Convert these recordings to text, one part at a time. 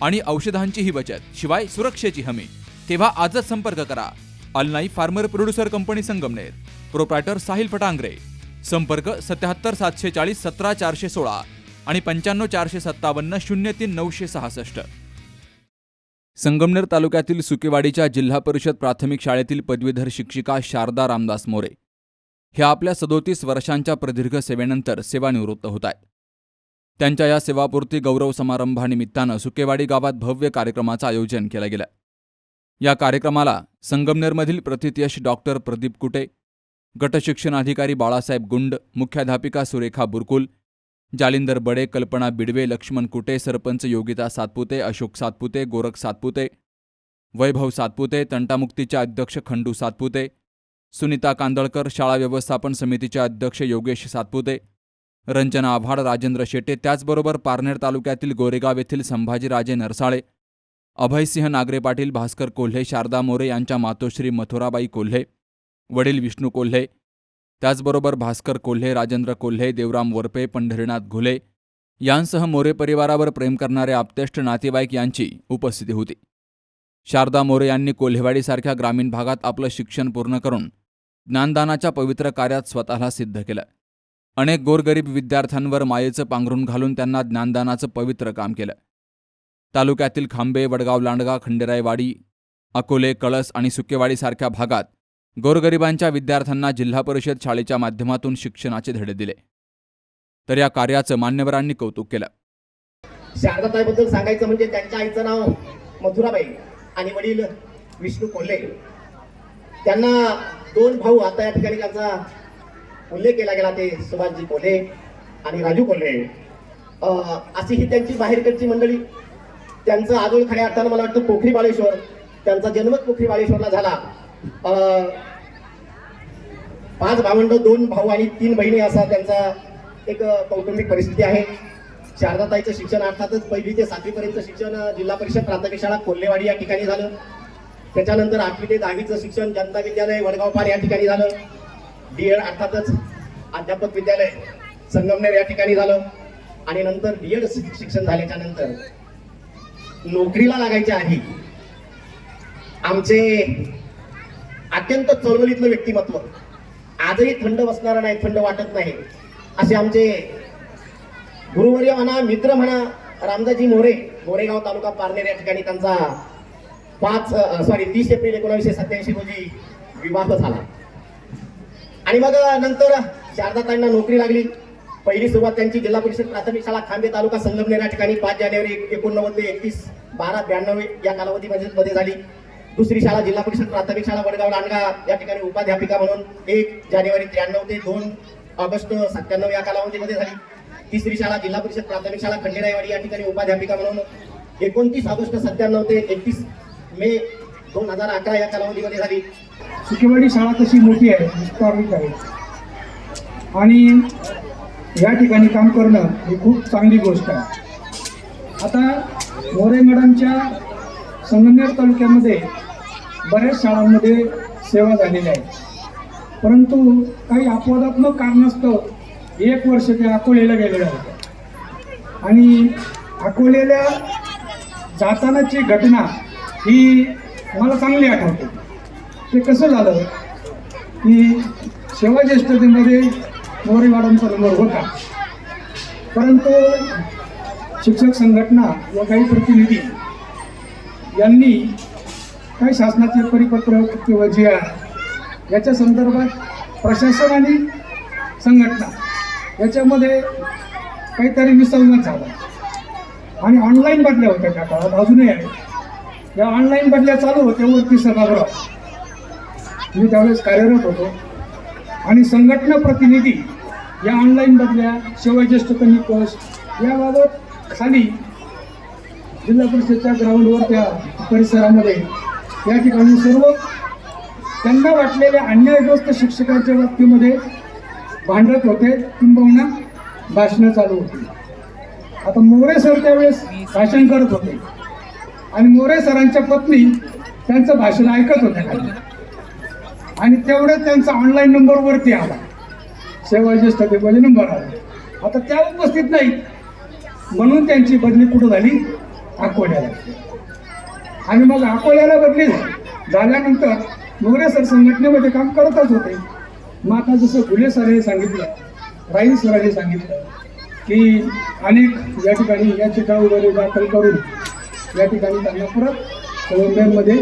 आणि औषधांचीही बचत शिवाय सुरक्षेची हमी. तेव्हा आजच संपर्क करा. अलनाई farmer producer company Sangamner. Proprietor Sahil Phatangare. संपर्क सत्याहत्तर सातशे चाळीस सतरा चारशे सोळा आणि पंच्याण्णव चारशे सत्तावन्न शून्य तीन नऊशे सहासष्ट. संगमनेर तालुक्यातील सुकेवाडीच्या जिल्हा परिषद प्राथमिक शाळेतील पदवीधर शिक्षिका शारदा रामदास मोरे. ह्या आपल्या सदोतीस वर्षांच्या प्रदीर्घ सेवेनंतर सेवानिवृत्त होत आहेत. त्यांच्या या सेवापूर्ती गौरव समारंभानिमित्तानं सुकेवाडी गावात भव्य कार्यक्रमाचं आयोजन केलं गेलं. या कार्यक्रमाला संगमनेरमधील प्रतितयश डॉक्टर प्रदीप कुटे गटशिक्षणाधिकारी बाळासाहेब गुंड मुख्याध्यापिका सुरेखा बुरकुल जालिंदर बडे कल्पना बिडवे लक्ष्मण कुटे सरपंच योगिता सातपुते अशोक सातपुते गोरख सातपुते वैभव सातपुते तंटामुक्तीच्या अध्यक्ष खंडू सातपुते सुनीता कांदळकर शाळा व्यवस्थापन समितीचे अध्यक्ष योगेश सातपुते रंजना आव्हाड राजेंद्र शेटे त्याचबरोबर पारनेर तालुक्यातील गोरेगाव येथील संभाजीराजे नरसाळे अभयसिंह नागरे पाटील भास्कर कोल्हे शारदा मोरे यांच्या मातोश्री मथुराबाई कोल्हे वडील विष्णू कोल्हे त्याचबरोबर भास्कर कोल्हे राजेंद्र कोल्हे देवराम वरपे पंढरीनाथ घुले यांसह मोरे परिवारावर प्रेम करणारे आप्तेष्ट नातेवाईक यांची उपस्थिती होती. शारदा मोरे यांनी कोल्हेवाडीसारख्या ग्रामीण भागात आपलं शिक्षण पूर्ण करून ज्ञानदानाच्या पवित्र कार्यात स्वतःला सिद्ध केलं. अनेक गोरगरीब विद्यार्थ्यांवर मायेचं पांघरून घालून त्यांना ज्ञानदानाचं पवित्र काम केलं. तालुक्यातील खांबे वडगाव लांडगा खंडेरायवाडी अकोले कळस आणि सुकेवाडीसारख्या भागात गोरगरिबांच्या विद्यार्थ्यांना जिल्हा परिषद शाळेच्या माध्यमातून शिक्षणाचे धडे दिले. तर या कार्याचं मान्यवरांनी कौतुक केलं. शारदाताईबद्दल सांगायचं म्हणजे त्यांच्या आईचं नाव मथुराबाई आणि वडील विष्णू कोल्हे. त्यांना दोन भाऊ आता या ठिकाणी त्यांचा उल्लेख केला गेला ते सुभाषजी कोल्हे आणि राजू कोल्हे. अशी ही त्यांची बाहेरकडची मंडळी. त्यांचं आजोळ खऱ्या अर्थानं मला वाटतं पोखरी बाळेश्वर त्यांचा जन्मच पोखरी बाळेश्वरला झाला. पाच भावंड दोन भाऊ आणि तीन बहिणी असा त्यांचा एक कौटुंबिक परिस्थिती आहे. शारदाताईचं शिक्षण अर्थातच पहिली ते सातवीपर्यंतचं शिक्षण जिल्हा परिषद प्राथमिक शाळा कोल्हेवाडी या ठिकाणी झालं. त्याच्यानंतर आठवी ते दहावीचं शिक्षण जनता विद्यालय वडगाव पार या ठिकाणी झालं. डी एड अर्थातच अध्यापक विद्यालय संगमनेर या ठिकाणी झालं. आणि नंतर डीएड शिक्षण झाल्याच्यानंतर नोकरीला लागायच्या आधी आमचे अत्यंत चळवळीतलं व्यक्तिमत्व आजही थंड बसणारं नाही थंड वाटत नाही असे आमचे गुरुवर्य म्हणा मित्र म्हणा रामदाजी मोरे मोरेगाव तालुका पारनेर या ठिकाणी त्यांचा पाच सॉरी तीस एप्रिल एकोणीसशे सत्याऐंशी रोजी विवाह झाला. आणि मग नंतर शारदाताईंना नोकरी लागली. पहिली सुरुवात त्यांची जिल्हा परिषद प्राथमिक शाळा खांबे तालुका संगमनेर या ठिकाणी पाच जानेवारी एकोणनव्वद ते एकतीस बारा ब्याण्णव या कालावधी मध्ये झाली. दुसरी शाळा जिल्हा परिषद प्राथमिक शाळा वडगाव लांडगा या ठिकाणी उपाध्यापिका म्हणून एक जानेवारी त्र्याण्णव ते दोन ऑगस्ट सत्त्याण्णव या कालावधीमध्ये झाली. तिसरी शाळा जिल्हा परिषद प्राथमिक शाळा खंडेरायवाडी या ठिकाणी उपाध्यापिका म्हणून एकोणतीस ऑगस्ट सत्त्याण्णव ते एकतीस मे दोन हजार अकरा या कालावधीमध्ये झाली. सुकेवाडी शाळा तशी मोठी आहे विस्तारित आहे. आणि या ठिकाणी काम करणं ही खूप चांगली गोष्ट आहे. आता मोरे मॅडमच्या संगमनेर तालुक्यामध्ये बऱ्याच शाळांमध्ये सेवा झालेली आहे परंतु काही अपवादात्मक कारणास्तव एक वर्ष ते अकोलेला गेलेलं होतं आणि अकोलेला जातानाची घटना ही मला चांगली आठवते. ते कसं झालं की सेवा ज्येष्ठतेमध्ये मॅडमचा नंबर होता. परंतु शिक्षक संघटना व काही प्रतिनिधी यांनी काही शासनाचे परिपत्रक किंवा जी आर याच्या संदर्भात प्रशासन आणि संघटना याच्यामध्ये काहीतरी विसंगत झाला. आणि ऑनलाईन बदल्या होत्या त्या काळात अजूनही आहे या ऑनलाईन बदल्या चालू होत्या वरती सभागृहात मी त्यावेळेस कार्यरत होतो. आणि संघटना प्रतिनिधी या ऑनलाईन बदल्या शिवज्येष्ठ निकष याबाबत खाली जिल्हा परिषदच्या ग्राउंडवर त्या परिसरामध्ये या ठिकाणी सर्व त्यांना वाटलेल्या अन्यायग्रस्त शिक्षकांच्या बाबतीमध्ये भांडत होते किंबहुना भाषणं चालू होती. आता मोरे सर त्यावेळेस भाषण करत होते. आणि मोरे सरांच्या पत्नी त्यांचं भाषण ऐकत होत्या. खाली आणि तेवढं त्यांचा ऑनलाईन नंबरवरती आला. सेवा ज्येष्ठतेमध्ये नंबर आला. आता त्या उपस्थित नाहीत. म्हणून त्यांची बदली कुठं झाली? अकोल्याला. आणि मग अकोल्याला बदली झाल्यानंतर मोरे सर संघटनेमध्ये काम करतच होते. मग आता जसं घुले सर हे सांगितलं राईल सरांनी सांगितलं की अनेक या ठिकाणी या चिठा वगैरे दाखल करून या ठिकाणी त्यांना परत नोव्हेंबरमध्ये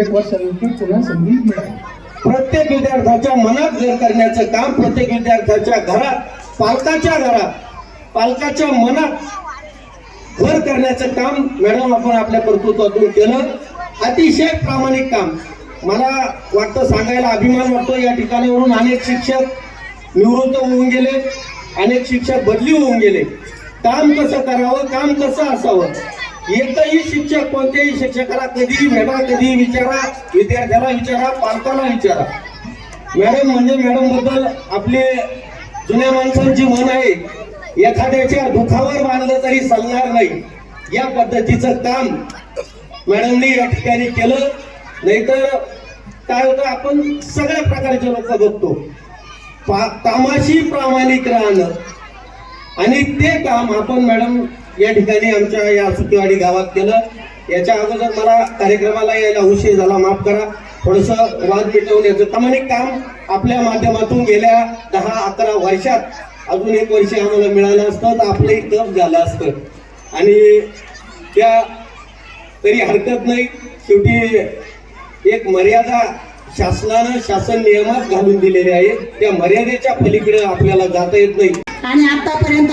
एक वर्षानंतर पुन्हा संधी मिळाली. प्रत्येक विद्यार्थ्याच्या मनात घर करण्याचं काम प्रत्येक विद्यार्थ्याच्या घरात पालकाच्या घरात पालकाच्या मनात घर करण्याचं काम मॅडम आपण आपल्या कर्तृत्वातून केलं. अतिशय प्रामाणिक काम. मला वाटतं सांगायला अभिमान वाटतो या ठिकाणावरून अनेक शिक्षक निवृत्त होऊन गेले अनेक शिक्षक बदली होऊन गेले. काम कसं करावं काम कसं असावं एकही शिक्षक कोणत्याही शिक्षकाला कधी भेटा कधी विचारा विद्यार्थ्याला विचारा पालकाला विचारा. मॅडम म्हणजे मॅडमबद्दल आपले जुन्या माणसांची मन आहे. एखाद्याच्या दुखावर बांधलं तरी चालणार नाही. या पद्धतीचं काम मॅडमनी या ठिकाणी केलं. नाहीतर काय होतं आपण सगळ्या प्रकारचे लोक बघतो. पा- कामाशी प्रामाणिक राहणं. आणि ते काम आपण मॅडम या ठिकाणी आमच्या या सुकेवाडी गावात केलं. याच्या अगोदर मला कार्यक्रमाला यायला उशीर झाला माफ करा. थोडस वाद मिटवण्याचं प्रामाणिक काम आपल्या माध्यमातून गेल्या दहा अकरा वर्षात अजून एक वर्ष आम्हाला मिळालं असतं तर आपलंही तप झालं असतं. आणि त्या तरी हरकत नाही. शेवटी एक मर्यादा शासनानं शासन नियमात घालून दिलेले आहे. त्या मर्यादेच्या पलीकडे आपल्याला जाता येत नाही. आणि आतापर्यंत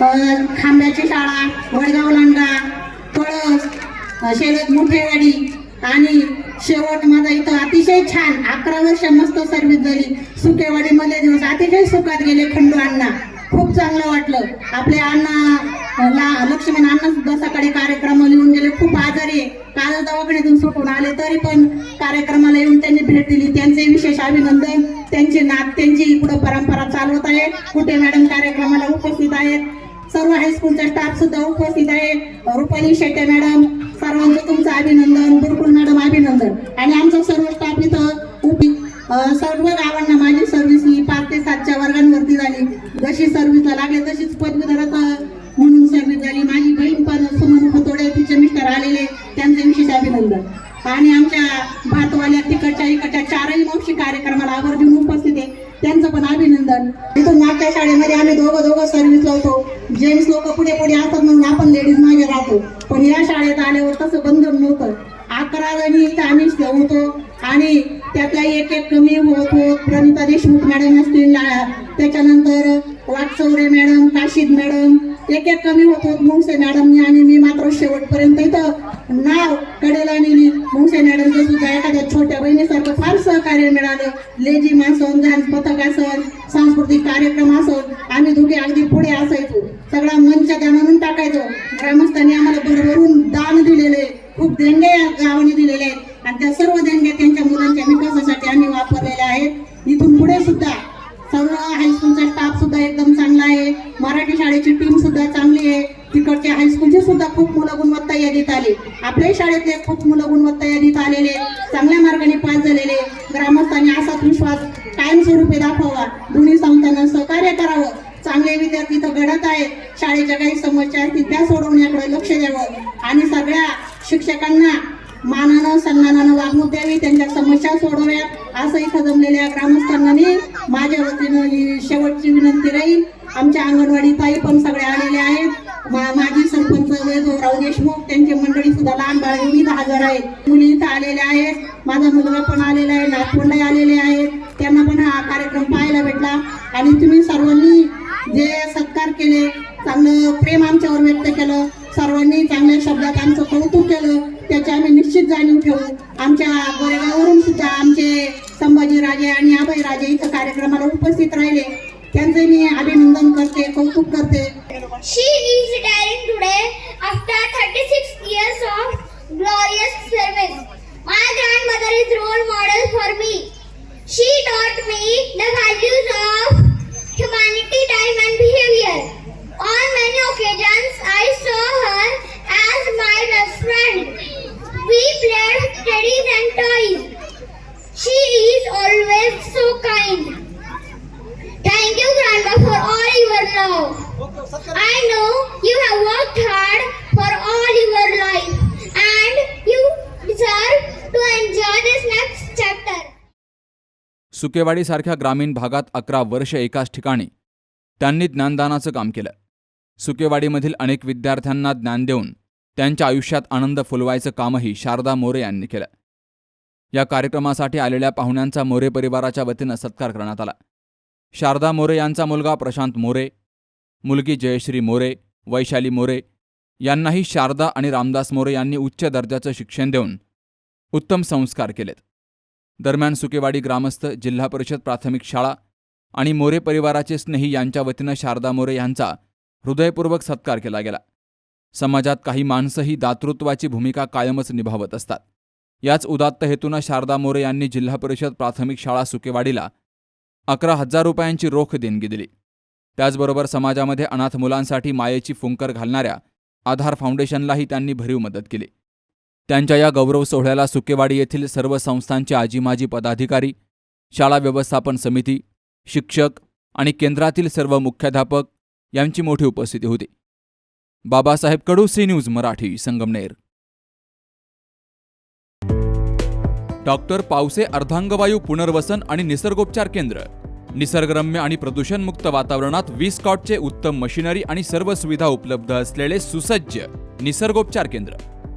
खांब्याची शाळा वडगाव लांडा पळस अ, शेलत मुठेवाडी आणि शेवट माझा इथं अतिशय छान अकरा वर्ष मस्त सर्व्हिस झाली. सुकेवाडी मध्ये दिवस अतिशय सुखात गेले खंडू अण्णा. खूप चांगलं वाटलं. आपले अण्णा ला लक्ष्मण अण्णा सुद्धा सकाळी कार्यक्रमाला येऊन गेले. खूप आजारी आहे. काल दवाखान्यातून सुटून आले तरी पण कार्यक्रमाला येऊन त्यांनी भेट दिली. त्यांचे विशेष अभिनंदन. त्यांचे नात त्यांची इकडं परंपरा चालवत आहे. कुठे मॅडम कार्यक्रमाला उपस्थित आहेत? सर्व हायस्कूलचा स्टाफ सुद्धा उपस्थित आहे. रुपाली शेटे मॅडम सर्वांचं तुमचं अभिनंदन गुरुकुल मॅडम अभिनंदन. आणि आमचा सर्व स्टाफ इथं उभी सर्व गावांना माझी सर्व्हिस ही पाच ते सातच्या वर्गांवरती झाली. जशी सर्व्हिसला लागले तशीच पदवीधराचा सर्व्हिस लावतो जेंट्स लोक पुढे पुढे असतात म्हणून आपण लेडीज मागे राहतो. पण या शाळेत आल्यावर तसं बंधन नव्हतं. अकरा जणी आम्ही होतो. आणि त्यातला एक एक कमी होत होत प्रणिता देशमुख मॅडम असतील त्याच्यानंतर वाटचौरे मॅडम काशीद मॅडम एक एक कमी होत होत मुंगसे मॅडमनी आणि मी मात्र शेवटपर्यंत इथं नाव कडेला नेली मुंगसे मॅडमचं सुद्धा एखाद्या छोट्या बहिणीसारखं फार सहकार्य मिळालं. लेझिम असन झांज पथक असन सांस्कृतिक कार्यक्रम असन आम्ही दोघे अगदी पुढे असायचो. सगळा मंच त्या म्हणून टाकायचो. ग्रामस्थांनी आम्हाला भरभरून दान दिलेले. खूप देणगे या गावाने त्या सर्व देणग्या त्यांच्या मुलांच्या विकासासाठी आम्ही वापरलेल्या आहेत. इथून पुढे सुद्धा सर्व हायस्कूलचा स्टाफ सुद्धा एकदम चांगला आहे. मराठी शाळेची टीम सुद्धा चांगली आहे. तिकडच्या हायस्कूलची सुद्धा खूप मुलं गुणवत्ता यादीत आली. आपल्याही शाळेतले खूप मुलं गुणवत्ता यादीत आलेले चांगल्या मार्गाने पास झालेले ग्रामस्थांनी असाच विश्वास कायमस्वरूपी दाखवावा. दोन्ही संस्थांना सहकार्य करावं. चांगले विद्यार्थी इथं घडत आहेत. शाळेच्या काही समस्या आहेत त्या सोडवण्याकडे लक्ष द्यावं. आणि सगळ्या शिक्षकांना मानानं सन्मानानं वागणूक द्यावी त्यांच्या समस्या सोडव्यात असं इथं जमलेल्या ग्रामस्थांना माझ्या वतीनं शेवटची विनंती राहील. आमच्या अंगणवाडी ताई पण सगळे आलेले आहेत. माजी सरपंच वैभवराव देशमुख त्यांची मंडळी सुद्धा लहान बाळ हजर दहा आहेत. मुली इथं आलेल्या आहेत. माझा मुलगा पण आलेला आहे नागपूरला आलेले आहेत. त्यांना पण हा कार्यक्रम पाहायला भेटला. आणि तुम्ही सर्वांनी जे सत्कार केले चांगलं प्रेम आमच्यावर व्यक्त केलं. सर्वांनी चांगल्या शब्दात आमचं कौतुक केलं. त्याची आम्ही निश्चित जाणीव ठेवू. आमच्या गोरेगाववरून सुद्धा आमचे संभाजीराजे आणि अभयराजे इथं कार्यक्रमाला उपस्थित राहिले. त्यांचे मी अभिनंदन करते कौतुक करते. She is retiring today. सुकेवाडीसारख्या ग्रामीण भागात अकरा वर्ष एकाच ठिकाणी. त्यांनी ज्ञानदानाचं काम केलं. सुकेवाडीमधील अनेक विद्यार्थ्यांना ज्ञान देऊन त्यांच्या आयुष्यात आनंद फुलवायचं कामही शारदा मोरे यांनी केलं. या कार्यक्रमासाठी आलेल्या पाहुण्यांचा मोरे परिवाराच्या वतीनं सत्कार करण्यात आला. शारदा मोरे यांचा मुलगा प्रशांत मोरे मुलगी जयश्री मोरे वैशाली मोरे यांनाही शारदा आणि रामदास मोरे यांनी उच्च दर्जाचं शिक्षण देऊन उत्तम संस्कार केलेत. दरम्यान सुकेवाडी ग्रामस्थ जिल्हा परिषद प्राथमिक शाळा आणि मोरे परिवाराचे स्नेही यांच्या वतीनं शारदा मोरे यांचा हृदयपूर्वक सत्कार केला गेला. समाजात काही माणसंही दातृत्वाची भूमिका कायमच निभावत असतात. याच उदात्त हेतूनं शारदा मोरे यांनी जिल्हा परिषद प्राथमिक शाळा सुकेवाडीला अकरा हजार रुपयांची रोख देणगी दिली. त्याचबरोबर समाजामध्ये अनाथ मुलांसाठी मायेची फुंकर घालणाऱ्या आधार फाउंडेशनलाही त्यांनी भरीव मदत केली. त्यांच्या या गौरव सोहळ्याला सुकेवाडी येथील सर्व संस्थांचे आजी माजी पदाधिकारी शाळा व्यवस्थापन समिती शिक्षक आणि केंद्रातील सर्व मुख्याध्यापक यांची मोठी उपस्थिती होती. Babasaheb Kadu C news Marathi Sangamner. Doctor Pawase अर्धांगवायू पुनर्वसन आणि निसर्गोपचार केंद्र निसर्गरम्य आणि प्रदूषणमुक्त वातावरणात वीस कॉटचे उत्तम मशिनरी आणि सर्व सुविधा उपलब्ध असलेले सुसज्ज निसर्गोपचार केंद्र.